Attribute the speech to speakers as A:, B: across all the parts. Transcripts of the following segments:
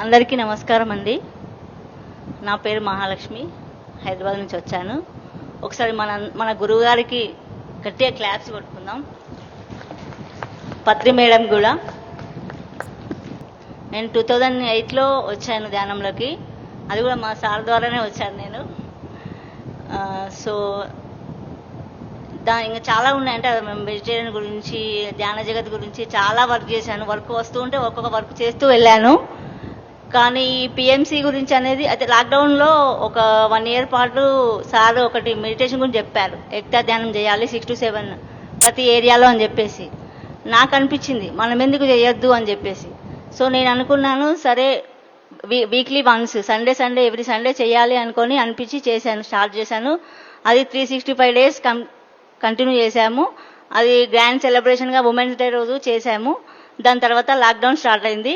A: అందరికీ నమస్కారం అండి. నా పేరు మహాలక్ష్మి. హైదరాబాద్ నుంచి వచ్చాను. ఒకసారి మన మన గురువు గారికి గట్టిగా క్లాప్స్ కొట్టుకుందాం. పత్రి మేడం కూడా. నేను టూ థౌజండ్ ఎయిట్లో వచ్చాను ధ్యానంలోకి. అది కూడా మా సార్ ద్వారానే వచ్చాను నేను. సో దా ఇంకా చాలా ఉన్నాయంటే మేము వెజిటేరియన్ గురించి ధ్యాన జగత్ గురించి చాలా వర్క్ చేశాను. వర్క్ వస్తూ ఉంటే ఒక్కొక్క వర్క్ చేస్తూ వెళ్ళాను. కానీ ఈ పిఎంసి గురించి అనేది అయితే లాక్డౌన్లో ఒక వన్ ఇయర్ పాటు సార్ ఒకటి మెడిటేషన్ గురించి చెప్పారు. ఎక్తా ధ్యానం చేయాలి సిక్స్ టు సెవెన్ ప్రతి ఏరియాలో అని చెప్పేసి. నాకు అనిపించింది మనం ఎందుకు చేయొద్దు అని చెప్పేసి. సో నేను అనుకున్నాను సరే we weekly once Sunday Sunday every Sunday చేయాలి అనుకొని అనిపించి చేశాను స్టార్ట్ చేశాను. అది three sixty five days con continue చేశాము. అది గ్రాండ్ సెలబ్రేషన్గా ఉమెన్స్ డే రోజు చేశాము. దాని తర్వాత లాక్డౌన్ స్టార్ట్ అయింది.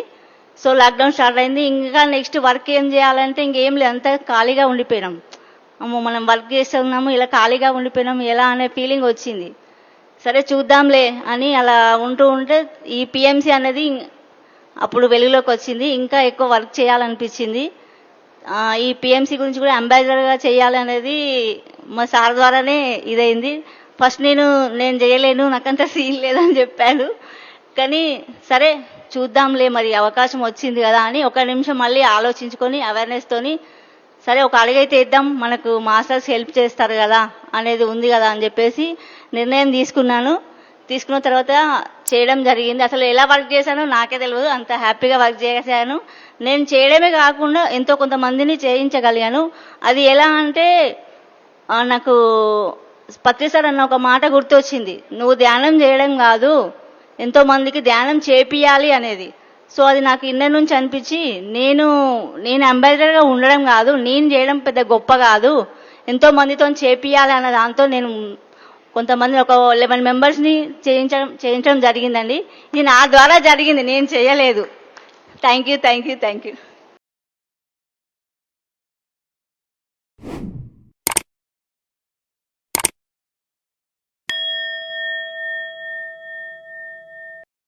A: సో లాక్డౌన్ స్టార్ట్ అయింది. ఇంకా నెక్స్ట్ వర్క్ ఏం చేయాలంటే ఇంకేం లేదు. అంతా ఖాళీగా ఉండిపోయినాం. అమ్మో మనం వర్క్ చేస్తున్నాము ఇలా ఖాళీగా ఉండిపోయినాం ఎలా అనే ఫీలింగ్ వచ్చింది. సరే చూద్దాంలే అని అలా ఉంటూ ఉంటే ఈ పిఎంసి అనేది అప్పుడు వెలుగులోకి వచ్చింది. ఇంకా ఎక్కువ వర్క్ చేయాలనిపించింది. ఈ పిఎంసి గురించి కూడా అంబాసిడర్గా చేయాలనేది మా సార్ ద్వారానే ఇదైంది. ఫస్ట్ నేను నేను చేయలేను నాకంత సీన్ లేదని చెప్పాను కానీ సరే చూద్దాంలే మరి అవకాశం వచ్చింది కదా అని ఒక నిమిషం మళ్ళీ ఆలోచించుకొని అవేర్నెస్ తోని సరే ఒక అడుగైతే ఇద్దాం మనకు మాస్టర్స్ హెల్ప్ చేస్తారు కదా అనేది ఉంది కదా అని చెప్పేసి నిర్ణయం తీసుకున్నాను. తీసుకున్న తర్వాత చేయడం జరిగింది. అసలు ఎలా వర్క్ చేశానో నాకే తెలియదు. అంత హ్యాపీగా వర్క్ చేశాను. నేను చేయడమే కాకుండా ఎంతో కొంతమందిని చేయించగలిగాను. అది ఎలా అంటే నాకు పత్రి సార్ అన్న ఒక మాట గుర్తొచ్చింది. నువ్వు ధ్యానం చేయడం కాదు ఎంతో మందికి ధ్యానం చేపియాలి అనేది. సో అది నాకు ఇన్న నుంచి అనిపించి నేను నేను అంబాసిడర్గా ఉండడం కాదు నేను చేయడం పెద్ద గొప్ప కాదు ఎంతో మందితో చేపియాలి అన్న దాంతో నేను కొంతమంది ఒక లెవెన్ మెంబర్స్ని చేయించడం చేయించడం జరిగిందండి. ఇది నా ద్వారా జరిగింది నేను చేయలేదు. Thank you thank you thank you